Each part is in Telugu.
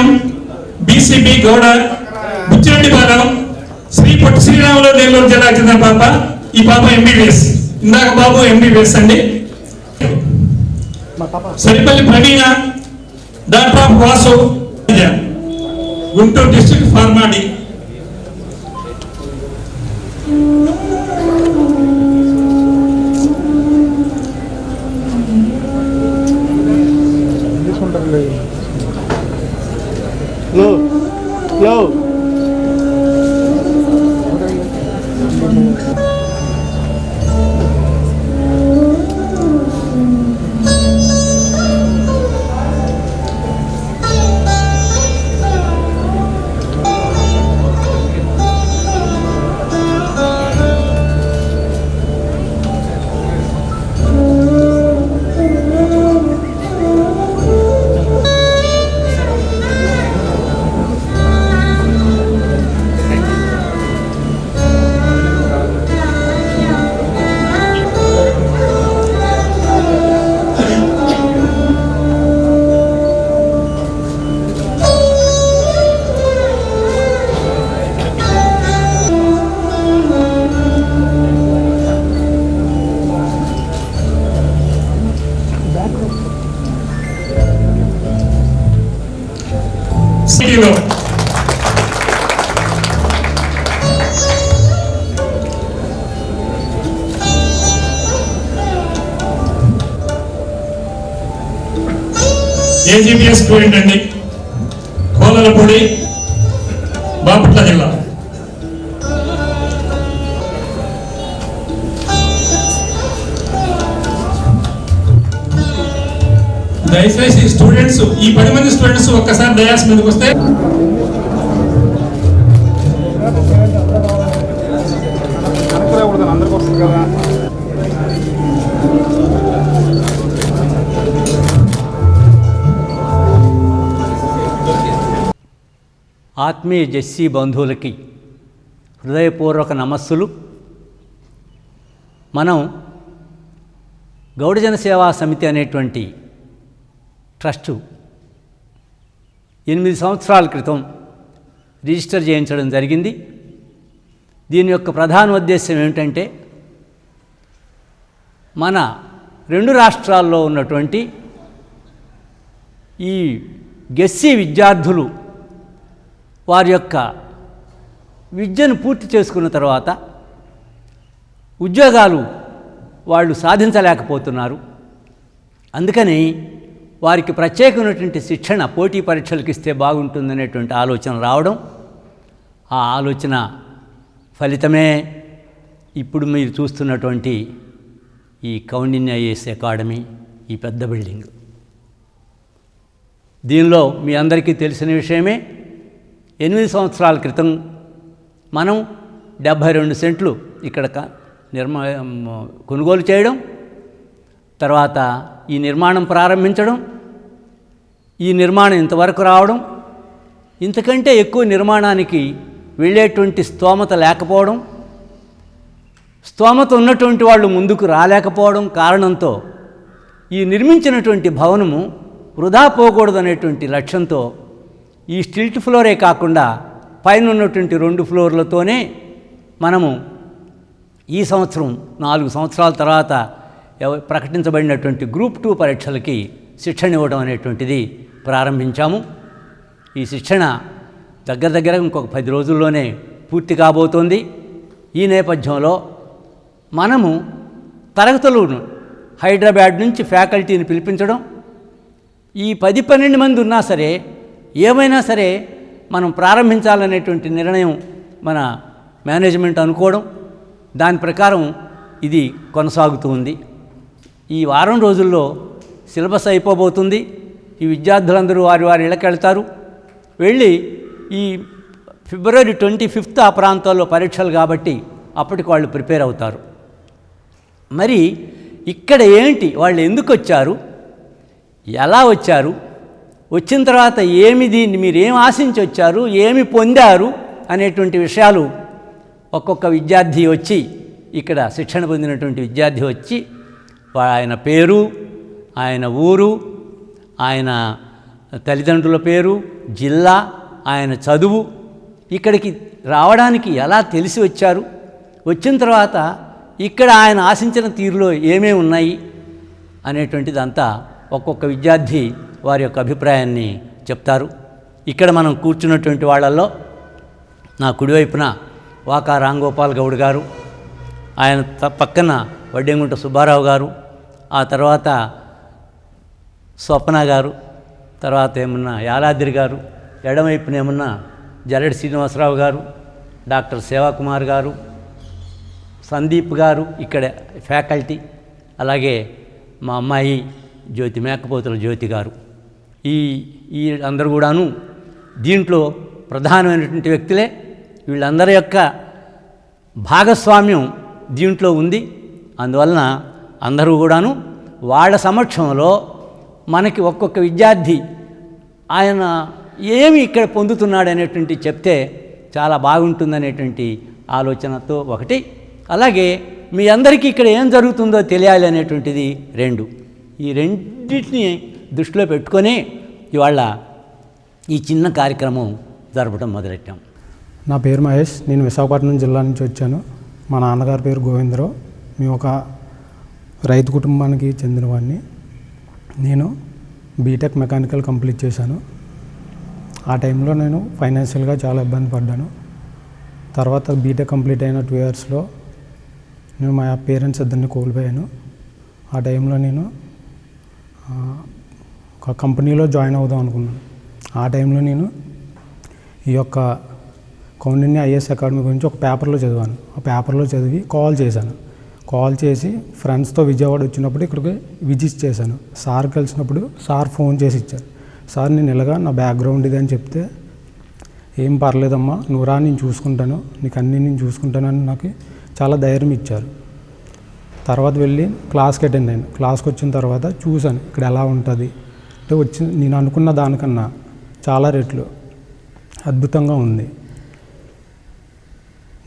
సుబ్రహ్మణ్యం బీసీబీ గౌడ బుచ్చిరెడ్డి బాలం శ్రీ పొట్టి శ్రీరాములు నెల్లూరు జిల్లాకు చెందిన పాప ఈ పాప ఎంబీబీఎస్ ఇందాక బాబు ఎంబీబీఎస్ అండి. Saripalli Praveena doctor of Vasu Guntur district PharmD. AGPS student అండి కోలలపూడి బాపట్ల జిల్లా. దయచేసి స్టూడెంట్స్ ఈ పది మంది స్టూడెంట్స్ ఒక్కసారి డయాస్ మీదకి వస్తే. అందరికీ అందరికి వస్తుంది కదా. ఆత్మీయ జెస్సీ బంధువులకి హృదయపూర్వక నమస్సులు. మనం గౌడజన సేవా సమితి అనేటువంటి ట్రస్టు ఎనిమిది సంవత్సరాల క్రితం రిజిస్టర్ చేయించడం జరిగింది. దీని యొక్క ప్రధాన ఉద్దేశం ఏమిటంటే మన రెండు రాష్ట్రాల్లో ఉన్నటువంటి ఈ గెస్సీ విద్యార్థులు వారి యొక్క విద్యను పూర్తి చేసుకున్న తర్వాత ఉద్యోగాలు వాళ్ళు సాధించలేకపోతున్నారు. అందుకని వారికి ప్రత్యేకమైనటువంటి శిక్షణ పోటీ పరీక్షలకు ఇస్తే బాగుంటుందనేటువంటి ఆలోచన రావడం ఆ ఆలోచన ఫలితమే ఇప్పుడు మీరు చూస్తున్నటువంటి ఈ కౌండిన్య ఐఏఎస్ అకాడమీ ఈ పెద్ద బిల్డింగ్. దీనిలో మీ అందరికీ తెలిసిన విషయమే ఎనిమిది సంవత్సరాల క్రితం మనం డెబ్భై రెండు సెంట్లు ఇక్కడ నిర్మా కొనుగోలు చేయడం తర్వాత ఈ నిర్మాణం ప్రారంభించడం ఈ నిర్మాణం ఇంతవరకు రావడం ఇంతకంటే ఎక్కువ నిర్మాణానికి వెళ్ళేటువంటి స్తోమత లేకపోవడం స్తోమత ఉన్నటువంటి వాళ్ళు ముందుకు రాలేకపోవడం కారణంతో ఈ నిర్మించినటువంటి భవనము వృధా పోకూడదనేటువంటి లక్ష్యంతో ఈ స్టిల్ట్ ఫ్లోరే కాకుండా పైన ఉన్నటువంటి రెండు ఫ్లోర్లతోనే మనము ఈ సంవత్సరం నాలుగు సంవత్సరాల తర్వాత ప్రకటించబడినటువంటి గ్రూప్ టూ పరీక్షలకి శిక్షణ ఇవ్వడం అనేటువంటిది ప్రారంభించాము. ఈ శిక్షణ దగ్గర దగ్గర ఇంకొక పది రోజుల్లోనే పూర్తి కాబోతోంది. ఈ నేపథ్యంలో మనము తరగతులను హైదరాబాద్ నుంచి ఫ్యాకల్టీని పిలిపించడం ఈ పది పన్నెండు మంది ఉన్నా సరే ఏమైనా సరే మనం ప్రారంభించాలనేటువంటి నిర్ణయం మన మేనేజ్మెంట్ అనుకోవడం దాని ప్రకారం ఇది కొనసాగుతూ ఉంది. ఈ వారం రోజుల్లో సిలబస్ అయిపోబోతుంది. ఈ విద్యార్థులందరూ వారి వారి ఇళ్ళకి వెళ్తారు. వెళ్ళి ఈ ఫిబ్రవరి ట్వంటీ ఫిఫ్త్ ఆ ప్రాంతాల్లో పరీక్షలు కాబట్టి అప్పటికి వాళ్ళు ప్రిపేర్ అవుతారు. మరి ఇక్కడ ఏంటి? వాళ్ళు ఎందుకు వచ్చారు? ఎలా వచ్చారు? వచ్చిన తర్వాత ఏమి దీన్ని మీరు ఏం ఆశించి వచ్చారు? ఏమి పొందారు? అనేటువంటి విషయాలు ఒక్కొక్క విద్యార్థి వచ్చి ఇక్కడ శిక్షణ పొందినటువంటి విద్యార్థి వచ్చి ఆయన పేరు ఆయన ఊరు ఆయన తల్లిదండ్రుల పేరు జిల్లా ఆయన చదువు ఇక్కడికి రావడానికి ఎలా తెలిసి వచ్చారు? వచ్చిన తర్వాత ఇక్కడ ఆయన ఆశించిన తీరులో ఏమేమి ఉన్నాయి? అనేటువంటిదంతా ఒక్కొక్క విద్యార్థి వారి యొక్క అభిప్రాయాన్ని చెప్తారు. ఇక్కడ మనం కూర్చున్నటువంటి వాళ్ళల్లో నా కుడివైపున వాకా రాంగోపాల్ గౌడ్ గారు ఆయన త- పక్కన వడ్డెంగుంట సుబ్బారావు గారు ఆ తర్వాత స్వప్న గారు తర్వాత ఏమన్నా యాలాద్రి గారు ఎడమవైపున ఏమన్నా జరడి శ్రీనివాసరావు గారు డాక్టర్ సేవాకుమార్ గారు సందీప్ గారు ఇక్కడ ఫ్యాకల్టీ అలాగే మా అమ్మాయి జ్యోతి మేకపోతుల జ్యోతి గారు. ఈ ఈ అందరూ కూడాను దీంట్లో ప్రధానమైనటువంటి వ్యక్తులే. వీళ్ళందరి యొక్క భాగస్వామ్యం దీంట్లో ఉంది. అందువలన అందరూ కూడాను వాళ్ళ సమక్షంలో మనకి ఒక్కొక్క విద్యార్థి ఆయన ఏమి ఇక్కడ పొందుతున్నాడు అనేటువంటి చెప్తే చాలా బాగుంటుందనేటువంటి ఆలోచనతో ఒకటి. అలాగే మీ అందరికీ ఇక్కడ ఏం జరుగుతుందో తెలియాలి అనేటువంటిది రెండు. ఈ రెండింటిని దృష్టిలో పెట్టుకొని ఇవాళ ఈ చిన్న కార్యక్రమం జరపడం మొదలెట్టాం. నా పేరు మహేష్. నేను విశాఖపట్నం జిల్లా నుంచి వచ్చాను. మా నాన్నగారి పేరు గోవిందరావు. మేము ఒక రైతు కుటుంబానికి చెందినవాడిని. నేను బీటెక్ మెకానికల్ కంప్లీట్ చేశాను. ఆ టైంలో నేను ఫైనాన్షియల్గా చాలా ఇబ్బంది పడ్డాను. తర్వాత బీటెక్ కంప్లీట్ అయిన టూ ఇయర్స్లో నేను మా పేరెంట్స్ ఇద్దరిని కోల్పోయాను. ఆ టైంలో నేను ఒక కంపెనీలో జాయిన్ అవుదాం అనుకున్నాను. ఆ టైంలో నేను ఈ యొక్క కౌండిన్య ఐఏఎస్ అకాడమీ గురించి ఒక పేపర్లో చదివాను. ఆ పేపర్లో చదివి కాల్ చేశాను. కాల్ చేసి ఫ్రెండ్స్తో విజయవాడ వచ్చినప్పుడు ఇక్కడికి విజిట్ చేశాను. సార్ కలిసినప్పుడు సార్ ఫోన్ చేసి ఇచ్చారు. సార్ నేను ఇలాగా నా బ్యాక్గ్రౌండ్ ఇది అని చెప్తే ఏం పర్లేదమ్మా నువ్వు రా నేను చూసుకుంటాను. నీకు అన్నీ నేను చూసుకుంటానని నాకు చాలా ధైర్యం ఇచ్చారు. తర్వాత వెళ్ళి క్లాస్కి అటెండ్ అయ్యాను. క్లాస్కి వచ్చిన తర్వాత చూశాను ఇక్కడ ఎలా ఉంటుంది? అంటే వచ్చి నేను అనుకున్న దానికన్నా చాలా రెట్లు అద్భుతంగా ఉంది.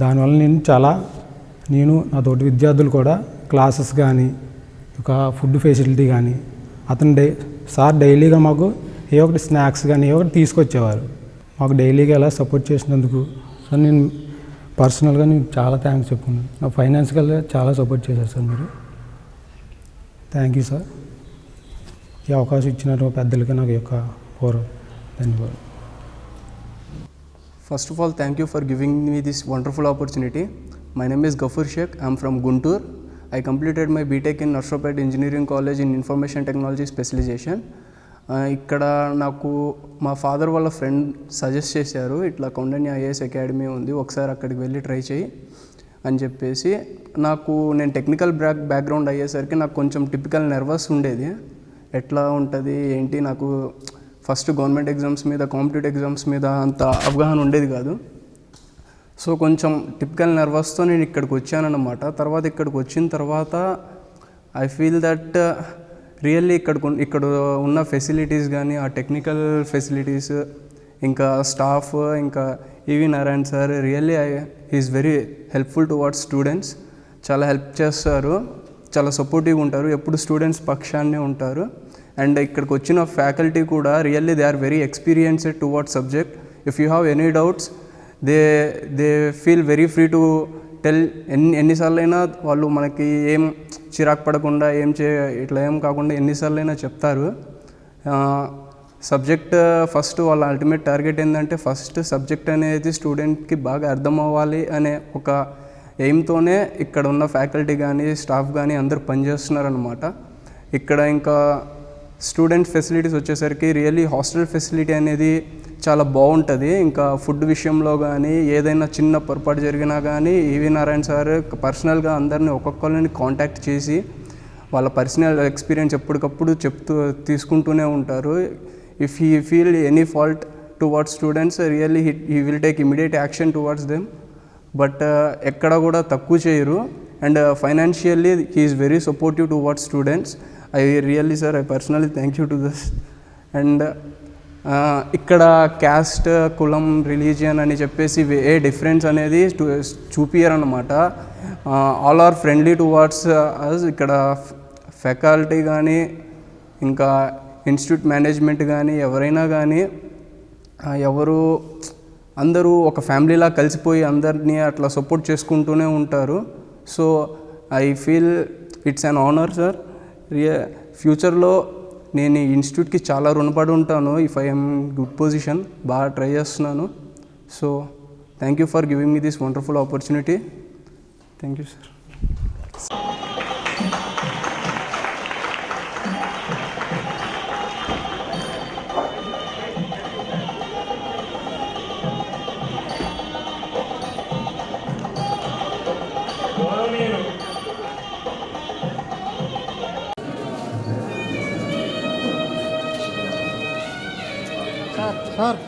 దానివల్ల నేను చాలా నేను నా తోటి విద్యార్థులు కూడా క్లాసెస్ కానీ ఒక ఫుడ్ ఫెసిలిటీ కానీ అతను డై సార్ డైలీగా మాకు ఏ ఒకటి స్నాక్స్ కానీ ఏ ఒకటి తీసుకొచ్చేవారు. మాకు డైలీగా ఎలా సపోర్ట్ చేసినందుకు సార్ నేను పర్సనల్గా నేను చాలా థ్యాంక్స్ చెప్పుకున్నాను నా ఫైనాన్షియల్గా చాలా సపోర్ట్ చేశారు సార్ మీరు. Thank you sir. ఈ అవకాశం ఇచ్చినారు పెద్దలకి నాకు యొక్క కోరు ధన్యవాదాలు. First of all thank you for giving me this wonderful opportunity my name is Gafoor Shaik I'm from Guntur I completed my BTech in Narsopet engineering college in information technology specialization ఇక్కడ నాకు మా ఫాదర్ వాళ్ళ ఫ్రెండ్ సజెస్ట్ చేశారు ఇట్లా కౌండన్య ఐఏఎస్ అకాడమీ ఉంది ఒకసారి అక్కడికి వెళ్ళి ట్రై చేయి అని చెప్పేసి. నాకు నేను టెక్నికల్ బ్యాక్ బ్యాక్గ్రౌండ్ అయ్యేసరికి నాకు కొంచెం టిపికల్ నర్వస్ ఉండేది. ఎట్లా ఉంటుంది ఏంటి నాకు ఫస్ట్ గవర్నమెంట్ ఎగ్జామ్స్ మీద కాంపిటేటివ్ ఎగ్జామ్స్ మీద అంత అవగాహన ఉండేది కాదు. సో కొంచెం టిపికల్ నర్వస్తో నేను ఇక్కడికి వచ్చానన్నమాట. తర్వాత ఇక్కడికి వచ్చిన తర్వాత ఐ ఫీల్ దట్ రియల్లీ ఇక్కడ ఇక్కడ ఉన్న ఫెసిలిటీస్ కానీ ఆ టెక్నికల్ ఫెసిలిటీస్ ఇంకా స్టాఫ్ ఇంకా EV Narayan sir really I is very helpful towards students చాలా హెల్ప్ చేస్తారు. చాలా సపోర్టివ్గా ఉంటారు. ఎప్పుడు స్టూడెంట్స్ పక్షాన్నే ఉంటారు. అండ్ ఇక్కడికి వచ్చిన ఫ్యాకల్టీ కూడా really they are very experienced towards subject if you have any doubts they they feel very free to tell ఎన్ని ఎన్నిసార్లు అయినా వాళ్ళు మనకి ఏం చిరాకు పడకుండా ఏం చే ఇట్లా ఏం కాకుండా ఎన్నిసార్లు అయినా చెప్తారు సబ్జెక్ట్ ఫస్ట్ వాళ్ళ అల్టిమేట్ టార్గెట్ ఏంటంటే ఫస్ట్ సబ్జెక్ట్ అనేది స్టూడెంట్కి బాగా అర్థం అవ్వాలి అనే ఒక ఎయిమ్తోనే ఇక్కడ ఉన్న ఫ్యాకల్టీ కానీ స్టాఫ్ కానీ అందరూ పనిచేస్తున్నారనమాట ఇక్కడ ఇంకా స్టూడెంట్ ఫెసిలిటీస్ వచ్చేసరికి రియల్లీ హాస్టల్ ఫెసిలిటీ అనేది చాలా బాగుంటుంది ఇంకా ఫుడ్ విషయంలో కానీ ఏదైనా చిన్న పొరపాటు జరిగినా కానీ ఈవి నారాయణ సార్ పర్సనల్గా అందరిని ఒక్కొక్కరిని కాంటాక్ట్ చేసి వాళ్ళ పర్సనల్ ఎక్స్పీరియన్స్ ఎప్పటికప్పుడు చెప్తూ తీసుకుంటూనే ఉంటారు. If he feel any fault towards students really he will take immediate action towards them. But uh, ఎక్కడ కూడా తక్కువ చేయరు. And financially he's very supportive to what students I really sir I personally thank you to this and ఇక్కడ క్యాస్ట్ కులం రిలీజియన్ అని చెప్పేసి ఏ డిఫరెన్స్ అనేది చూపియరన్నమాట all are friendly towards us ఇక్కడ ఫ్యాకల్టీ కానీ ఇంకా ఇన్స్టిట్యూట్ మేనేజ్మెంట్ కానీ ఎవరైనా కానీ uh, ఎవరు అందరూ ఒక ఫ్యామిలీలా కలిసిపోయి అందరినీ అట్లా సపోర్ట్ చేసుకుంటూనే ఉంటారు. So I feel it's an honour sir. Riya ఫ్యూచర్లో నేను ఈ ఇన్స్టిట్యూట్కి చాలా రుణపడి ఉంటాను. If I am good position బాగా ట్రై చేస్తున్నాను. So thank you for giving me this wonderful opportunity. Thank you sir. Sir